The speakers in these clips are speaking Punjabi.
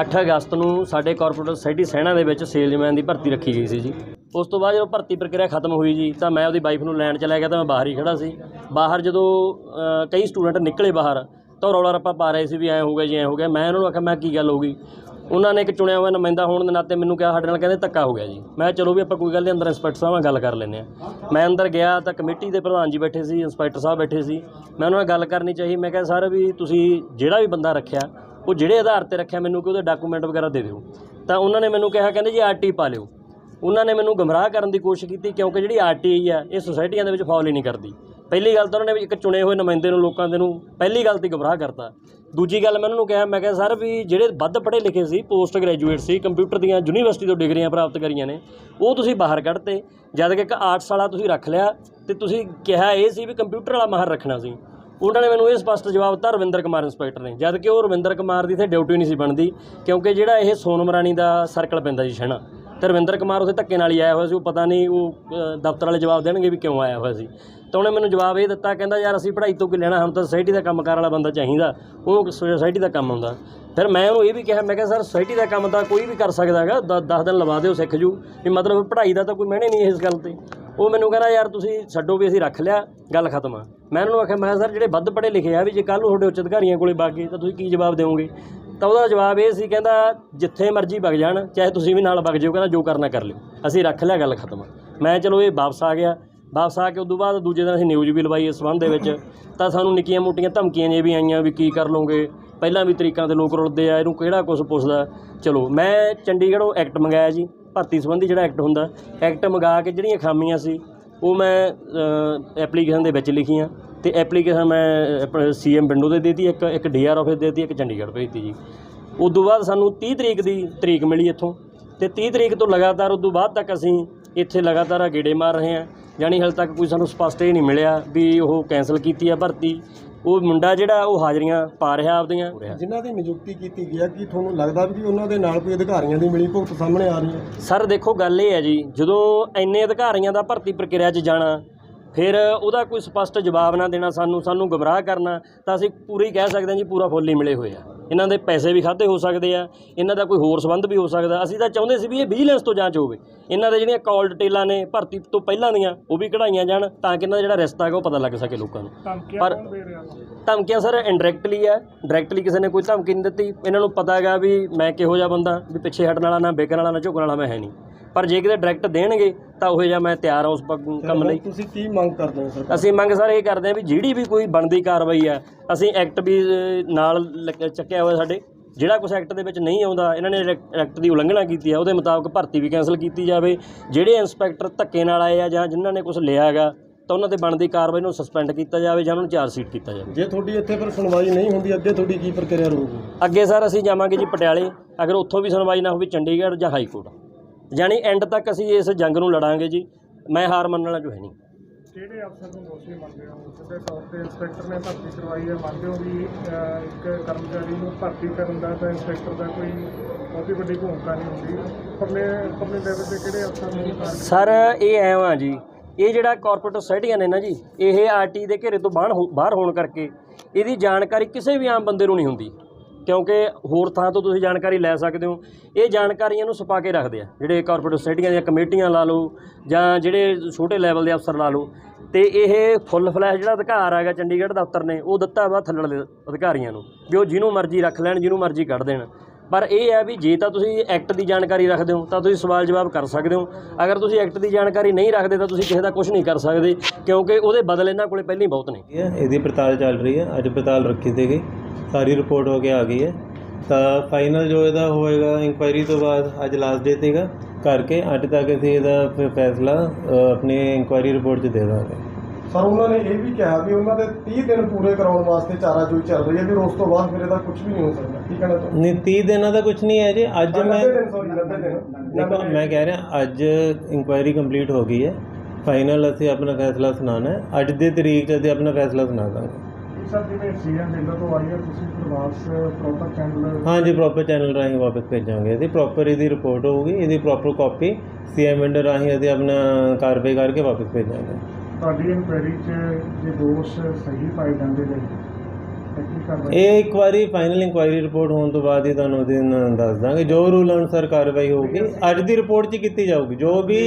8 ਅਗਸਤ ਨੂੰ ਸਾਡੇ ਕਾਰਪੋਰੇਟ ਸੋਸਾਇਟੀ ਸੈਣਾ ਦੇ ਵਿੱਚ ਸੇਲਜ਼ਮੈਨ ਦੀ ਭਰਤੀ ਰੱਖੀ ਗਈ ਸੀ ਜੀ। ਉਸ ਤੋਂ ਬਾਅਦ ਜਦੋਂ ਭਰਤੀ ਪ੍ਰਕਿਰਿਆ ਖਤਮ ਹੋਈ ਜੀ, ਤਾਂ ਮੈਂ ਉਹਦੀ ਵਾਈਫ ਨੂੰ ਲੈਣ ਚਲਾ ਗਿਆ ਤਾਂ ਮੈਂ ਬਾਹਰ ਹੀ ਖੜਾ ਸੀ। ਬਾਹਰ ਜਦੋਂ ਕਈ ਸਟੂਡੈਂਟ ਨਿਕਲੇ ਬਾਹਰ, ਤਾਂ ਉਹ ਰੌਲਾ ਰੱਪਾ ਪਾ ਰਹੇ ਸੀ ਵੀ ਐਂ ਹੋ ਗਿਆ ਜੀ, ਐਂ ਹੋ ਗਿਆ। ਮੈਂ ਉਹਨਾਂ ਨੂੰ ਆਖਿਆ, ਮੈਂ ਕੀ ਗੱਲ ਹੋ ਗਈ? ਉਹਨਾਂ ਨੇ ਇੱਕ ਚੁਣਿਆ ਹੋਇਆ ਨੁਮਾਇੰਦਾ ਹੋਣ ਦੇ ਨਾਤੇ ਮੈਨੂੰ ਕਿਹਾ, ਸਾਡੇ ਨਾਲ ਕਹਿੰਦੇ ਧੱਕਾ ਹੋ ਗਿਆ ਜੀ। ਮੈਂ ਚਲੋ ਵੀ ਆਪਾਂ ਕੋਈ ਗੱਲ ਨਹੀਂ ਅੰਦਰ ਇੰਸਪੈਕਟਰ ਸਾਹਿਬ ਨਾਲ ਗੱਲ ਕਰ ਲੈਂਦੇ ਆ ਮੈਂ ਅੰਦਰ ਗਿਆ ਤਾਂ ਕਮੇਟੀ ਦੇ ਪ੍ਰਧਾਨ ਜੀ ਬੈਠੇ ਸੀ ਇੰਸਪੈਕਟਰ ਸਾਹਿਬ ਬੈਠੇ ਸੀ। ਮੈਂ ਉਹਨਾਂ ਨਾਲ ਗੱਲ ਕਰਨੀ ਚਾਹੀ, ਮੈਂ ਕਿਹਾ, ਸਰ ਵੀ ਤੁਸੀਂ ਜਿਹੜਾ ਵੀ ਬੰਦਾ ਰੱਖਿਆ ਉਹ ਜਿਹੜੇ ਆਧਾਰ ਤੇ ਰੱਖਿਆ ਮੈਨੂੰ ਕਿ ਉਹਦੇ ਡਾਕੂਮੈਂਟ ਵਗੈਰਾ ਦੇ ਦਿਓ। ਤਾਂ ਉਹਨਾਂ ਨੇ ਮੈਨੂੰ ਕਿਹਾ, ਕਹਿੰਦੇ ਜੀ ਆਰਟੀ ਪਾ ਲਿਓ। ਉਹਨਾਂ ਨੇ ਮੈਨੂੰ ਗਮਰਾਹ ਕਰਨ ਦੀ ਕੋਸ਼ਿਸ਼ ਕੀਤੀ ਕਿਉਂਕਿ ਜਿਹੜੀ ਆਰਟੀਆਈ ਆ, ਇਹ ਸੁਸਾਇਟੀਆਂ ਦੇ ਵਿੱਚ ਫਾਲ ਹੀ ਨਹੀਂ ਕਰਦੀ। ਪਹਿਲੀ ਗੱਲ ਤਾਂ ਉਹਨਾਂ ਨੇ ਵੀ ਇੱਕ ਚੁਣੇ ਹੋਏ ਨੁਮਾਇੰਦੇ ਨੂੰ ਲੋਕਾਂ ਦੇ ਨੂੰ ਪਹਿਲੀ ਗੱਲ ਤੇ ਗਮਰਾਹ ਕਰਤਾ। ਦੂਜੀ ਗੱਲ ਮੈਂ ਉਹਨਾਂ ਨੂੰ ਕਿਹਾ, ਮੈਂ ਕਿਹਾ, ਸਰ ਵੀ ਜਿਹੜੇ ਵੱਧ ਪੜ੍ਹੇ ਲਿਖੇ ਸੀ ਪੋਸਟ ਗ੍ਰੈਜੂਏਟ ਸੀ ਕੰਪਿਊਟਰ ਦੀਆਂ ਯੂਨੀਵਰਸਿਟੀ ਤੋਂ ਡਿਗਰੀਆਂ ਪ੍ਰਾਪਤ ਕਰੀਆਂ ਨੇ, ਉਹ ਤੁਸੀਂ ਬਾਹਰ ਕੱਢਤੇ। ਜਦ ਕਿ ਇੱਕ ਆਰਟਸ ਵਾਲਾ ਤੁਸੀਂ ਰੱਖ ਲਿਆ ਤੇ ਤੁਸੀਂ ਕਿਹਾ ਇਹ ਸੀ ਵੀ ਕੰਪਿਊਟਰ ਵਾਲਾ ਮਾਹਰ ਰੱਖਣਾ ਸੀ। ਉਹਨਾਂ ਨੇ ਮੈਨੂੰ ਇਹ ਸਪਸ਼ਟ ਜਵਾਬ ਦਿੱਤਾ, ਰਵਿੰਦਰ ਕੁਮਾਰ ਇੰਸਪੈਕਟਰ ਨੇ। ਜਦ ਕਿ ਉਹ ਰਵਿੰਦਰ ਕੁਮਾਰ ਦੀ ਇੱਥੇ ਡਿਊਟੀ ਨਹੀਂ ਸੀ ਬਣਦੀ, ਕਿਉਂਕਿ ਜਿਹੜਾ ਇਹ ਸੋਨਮ ਰਾਣੀ ਦਾ ਸਰਕਲ ਪੈਂਦਾ ਜੀ ਛਣਾ, ਤੇ ਰਵਿੰਦਰ ਕੁਮਾਰ ਉੱਥੇ ਧੱਕੇ ਨਾਲ ਹੀ ਆਇਆ ਹੋਇਆ ਸੀ, ਉਹ ਪਤਾ ਨਹੀਂ ਉਹ ਦਫ਼ਤਰ ਵਾਲੇ ਜਵਾਬ ਦੇਣਗੇ ਵੀ ਕਿਉਂ ਆਇਆ ਹੋਇਆ ਸੀ। ਤਾਂ ਉਹਨੇ ਮੈਨੂੰ ਜਵਾਬ ਇਹ ਦਿੱਤਾ, ਕਹਿੰਦਾ ਯਾਰ ਅਸੀਂ ਪੜ੍ਹਾਈ ਤੋਂ ਕੀ ਲੈਣਾ, ਹਮ ਤਾਂ ਸੋਸਾਇਟੀ ਦਾ ਕੰਮ ਕਰਨ ਵਾਲਾ ਬੰਦਾ ਚਾਹੀਦਾ, ਉਹ ਸੋਸਾਇਟੀ ਦਾ ਕੰਮ ਆਉਂਦਾ। ਫਿਰ ਮੈਂ ਉਹਨੂੰ ਇਹ ਵੀ ਕਿਹਾ, ਮੈਂ ਕਿਹਾ, ਸਰ ਸੋਸਾਇਟੀ ਦਾ ਕੰਮ ਤਾਂ ਕੋਈ ਵੀ ਕਰ ਸਕਦਾ ਹੈਗਾ 10 ਦਿਨ ਲਵਾ ਦਿਓ ਸਿੱਖ ਜੂ, ਵੀ ਮਤਲਬ ਪੜ੍ਹਾਈ ਦਾ ਤਾਂ ਕੋਈ ਮਹਿਣੇ ਨਹੀਂ ਇਸ ਗੱਲ ਤੇ। ਉਹ ਮੈਨੂੰ ਕਹਿੰਦਾ, ਯਾਰ ਤੁਸੀਂ ਛੱਡੋ ਵੀ ਅਸੀਂ ਰੱਖ ਲਿਆ, ਗੱਲ ਖਤਮ ਆ। ਮੈਂ ਉਹਨੂੰ ਆਖਿਆ, ਮੈਂ ਕਿਹਾ, ਸਰ, ਜਿਹੜੇ ਵੱਧ ਪੜ੍ਹੇ ਲਿਖੇ ਆ ਵੀ, ਜੇ ਕੱਲ੍ਹ ਨੂੰ ਤੁਹਾਡੇ ਉੱਚ ਅਧਿਕਾਰੀਆਂ ਕੋਲੇ ਵਗ ਗਏ, ਤਾਂ ਤੁਸੀਂ ਕੀ ਜਵਾਬ ਦਿਓਗੇ? ਤਾਂ ਉਹਦਾ ਜਵਾਬ ਇਹ ਸੀ, ਕਹਿੰਦਾ, ਜਿੱਥੇ ਮਰਜ਼ੀ ਵਗ ਜਾਣ, ਚਾਹੇ ਤੁਸੀਂ ਵੀ ਨਾਲ ਵਗ ਜਿਓ ਕਹਿੰਦਾ, ਜੋ ਕਰਨਾ ਕਰ ਲਿਓ। ਅਸੀਂ ਰੱਖ ਲਿਆ, ਗੱਲ ਖਤਮ ਮੈਂ ਚਲੋ, ਇਹ ਵਾਪਸ ਆ ਗਿਆ। ਵਾਪਸ ਆ ਕੇ ਉਦੋਂ ਬਾਅਦ ਦੂਜੇ ਦਿਨ ਅਸੀਂ ਨਿਊਜ਼ ਵੀ ਲਵਾਈ ਇਸ ਸੰਬੰਧ ਦੇ ਵਿੱਚ। ਤਾਂ ਸਾਨੂੰ ਨਿੱਕੀਆਂ ਮੋਟੀਆਂ ਧਮਕੀਆਂ ਜੇ ਵੀ ਆਈਆਂ ਵੀ ਕੀ ਕਰ ਲਓਗੇ? ਪਹਿਲਾਂ ਵੀ ਤਰੀਕਾਂ ਦੇ ਲੋਕ ਰੁਲਦੇ ਆ, ਇਹਨੂੰ ਕਿਹੜਾ ਕੁਝ ਪੁੱਛਦਾ? ਚਲੋ, ਮੈਂ ਚੰਡੀਗੜ੍ਹੋਂ ਐਕਟ ਮੰਗਾਇਆ ਜੀ। ਭਰਤੀ ਸੰਬੰਧੀ ਜਿਹੜਾ ਐਕਟ ਹੁੰਦਾ, ਐਕਟ ਮੰਗਾ ਕੇ ਜਿਹੜੀਆਂ ਖਾਮੀਆਂ ਸੀ, ਉਹ ਮੈਂ ਐਪਲੀਕੇਸ਼ਨ ਦੇ ਵਿੱਚ ਲਿਖੀਆਂ ਤੇ ਐਪਲੀਕੇਸ਼ਨ ਮੈਂ ਸੀਐਮ ਵਿੰਡੋ ਤੇ ਦੇਤੀ, ਇੱਕ ਇੱਕ ਡੀਆਰ ਆਫਿਸ ਦੇਤੀ, ਇੱਕ ਚੰਡੀਗੜ੍ਹ ਭੇਜਤੀ ਜੀ। ਉਦੋਂ ਬਾਅਦ ਸਾਨੂੰ 30 ਤਰੀਕ ਦੀ ਤਰੀਕ ਮਿਲੀ ਇੱਥੋਂ ਤੇ 30 ਤਰੀਕ ਤੋਂ ਲਗਾਤਾਰ ਉਦੋਂ ਬਾਅਦ ਤੱਕ ਅਸੀਂ ਇੱਥੇ ਲਗਾਤਾਰ ਆ ਗੇੜੇ ਮਾਰ ਰਹੇ ਹਾਂ, ਯਾਨੀ ਹਾਲੇ ਤੱਕ ਕੋਈ ਸਾਨੂੰ ਸਪਸ਼ਟ ਇਹ ਨਹੀਂ ਮਿਲਿਆ ਵੀ ਉਹ ਕੈਂਸਲ ਕੀਤੀ ਆ ਭਰਤੀ ਉਹ ਮੁੰਡਾ ਜਿਹੜਾ ਉਹ ਹਾਜ਼ਰੀਆਂ ਪਾ ਰਿਹਾ ਆਪਦੀਆਂ। ਜਿਨ੍ਹਾਂ ਦੀ ਨਿਯੁਕਤੀ ਕੀਤੀ ਗਈ ਹੈ ਕੀ ਤੁਹਾਨੂੰ ਲੱਗਦਾ ਵੀ ਉਹਨਾਂ ਦੇ ਨਾਲ ਕੋਈ ਅਧਿਕਾਰੀਆਂ ਦੀ ਮਿਲੀ ਭੁਗਤ ਸਾਹਮਣੇ ਆ ਰਹੀ ਹੈ? ਸਰ ਦੇਖੋ ਗੱਲ ਇਹ ਹੈ ਜੀ ਜਦੋਂ ਇੰਨੇ ਅਧਿਕਾਰੀਆਂ ਦਾ ਭਰਤੀ ਪ੍ਰਕਿਰਿਆ 'ਚ ਜਾਣਾ ਫਿਰ ਉਹਦਾ ਕੋਈ ਸਪਸ਼ਟ ਜਵਾਬ ਨਾ ਦੇਣਾ ਸਾਨੂੰ ਸਾਨੂੰ ਗੁੰਮਰਾਹ ਕਰਨਾ ਤਾਂ ਅਸੀਂ ਪੂਰੀ ਕਹਿ ਸਕਦੇ ਹਾਂ ਜੀ ਪੂਰਾ ਫੁੱਲ ਹੀ ਮਿਲੇ ਹੋਏ ਆ। ਇਹਨਾਂ ਦੇ ਪੈਸੇ ਵੀ ਖਾਦੇ ਹੋ ਸਕਦੇ ਆ ਇਹਨਾਂ ਦਾ ਕੋਈ ਹੋਰ ਸੰਬੰਧ ਵੀ ਹੋ ਸਕਦਾ। ਅਸੀਂ ਤਾਂ ਚਾਹੁੰਦੇ ਸੀ ਵੀ ਇਹ ਵਿਜੀਲੈਂਸ ਤੋਂ ਜਾਂਚ ਹੋਵੇ। ਇਹਨਾਂ ਦੇ ਜਿਹੜੀਆਂ ਕਾਲ ਡਿਟੇਲਾਂ ਨੇ ਭਰਤੀ ਤੋਂ ਪਹਿਲਾਂ ਦੀਆਂ ਉਹ ਵੀ ਕਢਾਈਆਂ ਜਾਣ ਤਾਂ ਕਿ ਇਹਨਾਂ ਦਾ ਜਿਹੜਾ ਰਿਸ਼ਤਾ ਹੈਗਾ ਉਹ ਪਤਾ ਲੱਗ ਸਕੇ ਲੋਕਾਂ ਨੂੰ। ਪਰ ਧਮਕੀਆਂ ਸਰ ਇਨਡਾਇਰੈਕਟਲੀ ਹੈ ਡਾਇਰੈਕਟਲੀ ਕਿਸੇ ਨੇ ਕੋਈ ਧਮਕੀ ਨਹੀਂ ਦਿੱਤੀ। ਇਹਨਾਂ ਨੂੰ ਪਤਾ ਹੈਗਾ ਵੀ ਮੈਂ ਕਿਹੋ ਜਿਹਾ ਬੰਦਾ ਵੀ ਪਿੱਛੇ ਹਟਣ ਵਾਲਾ ਨਾ ਬੇਕਣ ਵਾਲਾ ਨਾ ਝੁਕਣ ਵਾਲਾ ਮੈਂ ਹੈ ਨਹੀਂ। ਪਰ ਜੇ ਕਿਤੇ ਡਾਇਰੈਕਟ ਦੇਣਗੇ ਤਾਂ ਉਹ ਜਿਹਾ ਮੈਂ ਤਿਆਰ ਹਾਂ ਉਸ ਕੰਮ ਲਈ। ਤੁਸੀਂ ਕੀ ਮੰਗ ਕਰਦੇ ਹੋ ਸਰ ਅਸੀਂ ਮੰਗ ਸਰ ਇਹ ਕਰਦੇ ਹਾਂ ਵੀ ਜਿਹੜੀ ਵੀ ਕੋਈ ਬਣਦੀ ਕਾਰਵਾਈ ਆ ਅਸੀਂ ਐਕਟ ਵੀ ਨਾਲ ਚੱਕਿਆ ਹੋਇਆ ਸਾਡੇ। ਜਿਹੜਾ ਕੁਛ ਐਕਟ ਦੇ ਵਿੱਚ ਨਹੀਂ ਆਉਂਦਾ ਇਹਨਾਂ ਨੇ ਐਕਟ ਦੀ ਉਲੰਘਣਾ ਕੀਤੀ ਆ ਉਹਦੇ ਮੁਤਾਬਕ ਭਰਤੀ ਵੀ ਕੈਂਸਲ ਕੀਤੀ ਜਾਵੇ। ਜਿਹੜੇ ਇੰਸਪੈਕਟਰ ਧੱਕੇ ਨਾਲ ਆਏ ਆ ਜਾਂ ਜਿਨ੍ਹਾਂ ਨੇ ਕੁਝ ਲਿਆ ਹੈਗਾ ਤਾਂ ਉਹਨਾਂ ਤੇ ਬਣਦੀ ਕਾਰਵਾਈ ਨੂੰ ਸਸਪੈਂਡ ਕੀਤਾ ਜਾਵੇ ਜਾਂ ਉਹਨਾਂ ਨੂੰ ਚਾਰਜ ਸ਼ੀਟ ਕੀਤਾ ਜਾਵੇ। ਜੇ ਤੁਹਾਡੀ ਇੱਥੇ ਪਰ ਸੁਣਵਾਈ ਨਹੀਂ ਹੁੰਦੀ ਅੱਗੇ ਤੁਹਾਡੀ ਕੀ ਪ੍ਰਕਿਰਿਆ ਰਹੂਗੀ? ਅੱਗੇ ਸਰ ਅਸੀਂ ਜਾਵਾਂਗੇ ਜੀ ਪਟਿਆਲੇ। ਅਗਰ ਉੱਥੋਂ ਵੀ ਸੁਣਵਾਈ ਨਾ ਹੋਵੇ ਚੰਡੀਗੜ੍ਹ ਜਾਂ ਹਾਈ ਕੋਰਟ ਯਾਨੀ ਐਂਡ ਤੱਕ ਅਸੀਂ ਇਸ ਜੰਗ ਨੂੰ ਲੜਾਂਗੇ ਜੀ। ਮੈਂ ਹਾਰ ਮੰਨਣ ਵਾਲਾ ਜੋ ਹੈ ਨਹੀਂ। ਕਿਹੜੇ ਅਫਸਰ ਨੂੰ ਦੋਸ਼ੀ ਮੰਨਦੇ ਹੋ? ਸਿੱਧੇ ਤੌਰ ਤੇ ਇੰਸਪੈਕਟਰ ਨੇ ਭਰਤੀ ਕਰਵਾਈ ਹੈ। ਮੰਨਦੇ ਹੋ ਵੀ ਅਹ, ਇੱਕ ਕਰਮਚਾਰੀ ਨੂੰ ਭਰਤੀ ਕਰਨ ਦਾ ਤਾਂ ਇੰਸਪੈਕਟਰ ਦਾ ਕੋਈ ਬਹੁਤੀ ਵੱਡੀ ਭੂਮਿਕਾ ਨਹੀਂ ਹੁੰਦੀ। ਪਰਲੇ ਪਰਲੇ ਲੈਵਲ ਤੇ ਕਿਹੜੇ ਅਫਸਰ ਨੂੰ ਸਰ ਇਹ ਐਂ ਆ ਜੀ। ਇਹ ਜਿਹੜਾ ਕਾਰਪੋਰੇਟ ਸੋਸਾਇਟੀਆਂ ਨੇ ਨਾ ਜੀ ਇਹ ਆਰਟੀ ਦੇ ਘੇਰੇ ਤੋਂ ਬਾਹਰ ਹੋ- ਬਾਹਰ ਹੋਣ ਕਰਕੇ ਇਹਦੀ ਜਾਣਕਾਰੀ ਕਿਸੇ ਵੀ ਆਮ ਬੰਦੇ ਨੂੰ ਨਹੀਂ ਹੁੰਦੀ। ਕਿਉਂਕਿ ਹੋਰ ਥਾਂ ਤੋਂ ਤੁਸੀਂ ਜਾਣਕਾਰੀ ਲੈ ਸਕਦੇ ਹੋ। ਇਹ ਜਾਣਕਾਰੀਆਂ ਨੂੰ ਛੁਪਾ ਕੇ ਰੱਖਦੇ ਆ, ਜਿਹੜੇ ਕਾਰਪੋਰੇਟ ਸੋਸਾਇਟੀਆਂ ਦੀਆਂ ਕਮੇਟੀਆਂ ਲਾ ਲਓ ਜਾਂ ਜਿਹੜੇ ਛੋਟੇ ਲੈਵਲ ਦੇ ਅਫਸਰ ਲਾ ਲਓ। ਤੇ ਇਹ ਫੁੱਲ ਫਲੈਸ਼ ਜਿਹੜਾ ਅਧਿਕਾਰ ਹੈਗਾ ਚੰਡੀਗੜ੍ਹ ਦਫ਼ਤਰ ਨੇ, ਉਹ ਦਿੱਤਾ ਵਾ ਥੱਲੜੇ ਅਧਿਕਾਰੀਆਂ ਨੂੰ, ਵੀ ਉਹ ਜਿਹਨੂੰ ਮਰਜ਼ੀ ਰੱਖ ਲੈਣ, ਜਿਹਨੂੰ ਮਰਜ਼ੀ ਕੱਢ ਦੇਣ। ਪਰ ਇਹ ਹੈ ਵੀ ਜੇ ਤਾਂ ਤੁਸੀਂ ਐਕਟ ਦੀ ਜਾਣਕਾਰੀ ਰੱਖਦੇ ਹੋ, ਤਾਂ ਤੁਸੀਂ ਸਵਾਲ ਜਵਾਬ ਕਰ ਸਕਦੇ ਹੋ। ਅਗਰ ਤੁਸੀਂ ਐਕਟ ਦੀ ਜਾਣਕਾਰੀ ਨਹੀਂ ਰੱਖਦੇ, ਤਾਂ ਤੁਸੀਂ ਕਿਸੇ ਦਾ ਕੁਝ ਨਹੀਂ ਕਰ ਸਕਦੇ, ਕਿਉਂਕਿ ਉਹਦੇ ਬਦਲ ਇਹਨਾਂ ਕੋਲੇ ਪਹਿਲਾਂ ਹੀ ਬਹੁਤ ਨੇ। ਇਹਦੀ ਪੜਤਾਲ ਚੱਲ ਰਹੀ ਹੈ, ਅੱਜ ਪੜਤਾਲ ਰੱਖੀ ਸੀਗੀ ਸਾਰੀ ਰਿਪੋਰਟ ਹੋ ਕੇ ਆ ਗਈ ਹੈ। ਤਾਂ ਫਾਈਨਲ ਜੋ ਇਹਦਾ ਹੋਏਗਾ ਇਨਕੁਆਇਰੀ ਤੋਂ ਬਾਅਦ ਅੱਜ ਲਾਸਟ ਡੇ ਸੀਗਾ, ਕਰਕੇ ਅੱਜ ਤੱਕ ਅਸੀਂ ਇਹਦਾ ਫਿਰ ਫੈਸਲਾ ਆਪਣੀ ਇਨਕੁਆਇਰੀ ਰਿਪੋਰਟ 'ਚ ਦੇ ਦਾਂਗੇ। ਸਰ ਉਹਨਾਂ ਨੇ ਇਹ ਵੀ ਕਿਹਾ ਵੀ ਉਹਨਾਂ ਦੇ 30 ਦਿਨ ਪੂਰੇ ਕਰਾਉਣ ਵਾਸਤੇ ਚਾਰਾਜੋਈ ਚੱਲ ਰਹੀ ਹੈ ਵੀ ਉਸ ਤੋਂ ਬਾਅਦ ਫਿਰ ਇਹਦਾ ਕੁਝ ਵੀ ਨਹੀਂ ਹੋ ਸਕਦਾ। ਕੀ ਕਹਿਣਾ ਚਾਹੁੰਦੇ ਨਹੀਂ 30 ਦਿਨਾਂ ਦਾ ਕੁਝ ਨਹੀਂ ਹੈ ਜੀ। ਅੱਜ ਮੈਂ 90 ਦਿਨ ਸੌਰੀ 90 ਦਿਨ। ਦੇਖੋ ਮੈਂ ਕਹਿ ਰਿਹਾ ਅੱਜ ਇਨਕੁਆਇਰੀ ਕੰਪਲੀਟ ਹੋ ਗਈ ਹੈ। ਫਾਈਨਲ ਅਸੀਂ ਆਪਣਾ ਫੈਸਲਾ ਸੁਣਾਉਣਾ ਹੈ। ਅੱਜ ਦੀ ਤਰੀਕ 'ਚ ਅਸੀਂ ਆਪਣਾ ਫੈਸਲਾ ਸੁਣਾ ਦਾਂਗੇ। ਸਰ ਜਿਵੇਂ ਸੀਐਮ ਬਿੰਦਰ ਤੋਂ ਆਈ ਹੈ ਤੁਸੀਂ ਪ੍ਰਵਾਸ ਪ੍ਰੋਪਰ ਚੈਨਲ ਹਾਂਜੀ ਪ੍ਰੋਪਰ ਚੈਨਲ ਰਾਹੀਂ ਵਾਪਸ ਭੇਜਾਂਗੇ ਇਹਦੀ ਪ੍ਰੋਪਰ ਇਹਦੀ ਰਿਪੋਰਟ ਹੋਊਗੀ ਇਹਦੀ ਪ੍ਰੋਪਰ ਕਾਪੀ ਸੀਐਮ ਵਿੰਡੋ ਰਾਹੀਂ ਅਸੀਂ ਆਪਣਾ ਕਾਰਵਾਈ ਕਰਕੇ ਵਾਪਸ ਭੇਜਾਂਗੇ। ਤੁਹਾਡੀ ਇਨਕੁਆਇਰੀ 'ਚ ਜੇ ਦੋਸ਼ ਸਹੀ ਪਾਏ ਜਾਂਦੇ ਨੇ ਤੇ ਕੀ ਕਰਨਾ ਇਹ ਇੱਕ ਵਾਰੀ ਫਾਈਨਲ ਇਨਕੁਆਇਰੀ ਰਿਪੋਰਟ ਹੋਣ ਤੋਂ ਬਾਅਦ ਹੀ ਤੁਹਾਨੂੰ ਉਹਦੇ ਨਾਲ ਦੱਸ ਦਾਂਗੇ। ਜੋ ਰੂਲ ਅਨੁਸਾਰ ਕਾਰਵਾਈ ਹੋਊਗੀ ਅੱਜ ਦੀ ਰਿਪੋਰਟ 'ਚ ਕੀਤੀ ਜਾਊਗੀ। ਜੋ ਵੀ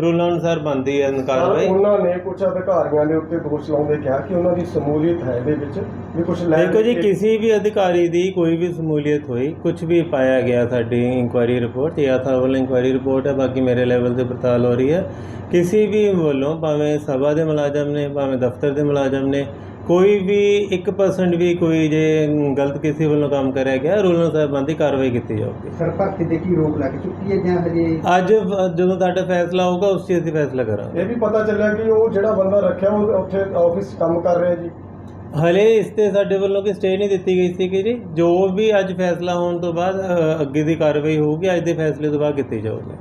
ਰੂਲ ਅਨੁਸਾਰ ਬਣਦੀ ਹੈ ਕਾਰਵਾਈ। ਉਹਨਾਂ ਨੇ ਕੁਝ ਅਧਿਕਾਰੀਆਂ ਦੇ ਉੱਤੇ ਦੋਸ਼ ਲਾਉਂਦੇ ਕਿਹਾ ਕਿ ਉਹਨਾਂ ਦੀ ਸਮੂਲੀਅਤ ਹੈ ਇਹਦੇ ਵਿੱਚ ਵੀ ਕੁਝ ਲੈ ਦੇਖੋ ਜੀ ਕਿਸੇ ਵੀ ਅਧਿਕਾਰੀ ਦੀ ਕੋਈ ਵੀ ਸਮੂਲੀਅਤ ਹੋਈ ਕੁਝ ਵੀ ਪਾਇਆ ਗਿਆ ਸਾਡੀ ਇਨਕੁਆਇਰੀ ਰਿਪੋਰਟ ਜਾਂ ਤਾਂ ਵੱਲ ਇਨਕੁਆਇਰੀ ਰਿਪੋਰਟ ਹੈ ਬਾਕੀ ਮੇਰੇ ਲੈਵਲ ਤੇ ਪੜਤਾਲ ਹੋ ਰਹੀ ਹੈ। ਕਿਸੇ ਵੀ ਵੱਲੋਂ ਭਾਵੇਂ ਸਭਾ ਦੇ ਮੁਲਾਜ਼ਮ ਨੇ ਭਾਵੇਂ ਦਫ਼ਤਰ ਦੇ ਮੁਲਾਜ਼ਮ ਨੇ ਕੋਈ ਵੀ 1% ਵੀ ਕੋਈ ਜੇ ਗਲਤ ਕਿਸੇ ਵੱਲੋਂ ਕੰਮ ਕਰਿਆ ਗਿਆ ਰੂਲ ਅਨੁਸਾਰ ਬੰਦੀ ਕਾਰਵਾਈ ਕੀਤੀ ਜਾਊਗੀ। ਸਰ ਭਰਤੀ ਤੇ ਕੀ ਰੋਕ ਲੱਗ ਚੁੱਕੀ ਹੈ ਜਾਂ ਹਜੇ ਅੱਜ ਜਦੋਂ ਤੁਹਾਡਾ ਫੈਸਲਾ ਹੋਊਗਾ ਉਸ ਚੀਜ਼ ਦੀ ਫੈਸਲਾ ਕਰਾਂਗੇ। ਇਹ ਵੀ ਪਤਾ ਚੱਲਿਆ ਕਿ ਉਹ ਜਿਹੜਾ ਬੰਦਾ ਰੱਖਿਆ ਉਹ ਉੱਥੇ ਆਫਿਸ ਕੰਮ ਕਰ ਰਿਹਾ ਜੀ। ਹਲੇ ਇਸ ਤੇ ਸਾਡੇ ਵੱਲੋਂ ਕੋਈ ਸਟੇ ਨਹੀਂ ਦਿੱਤੀ ਗਈ ਸੀ ਕਿ ਜੀ। ਜੋ ਵੀ ਅੱਜ ਫੈਸਲਾ ਹੋਣ ਤੋਂ ਬਾਅਦ ਅੱਗੇ ਦੀ ਕਾਰਵਾਈ ਹੋਊਗੀ ਅੱਜ ਦੇ ਫੈਸਲੇ ਤੋਂ ਬਾਅਦ ਕੀਤੀ ਜਾਊਗੀ।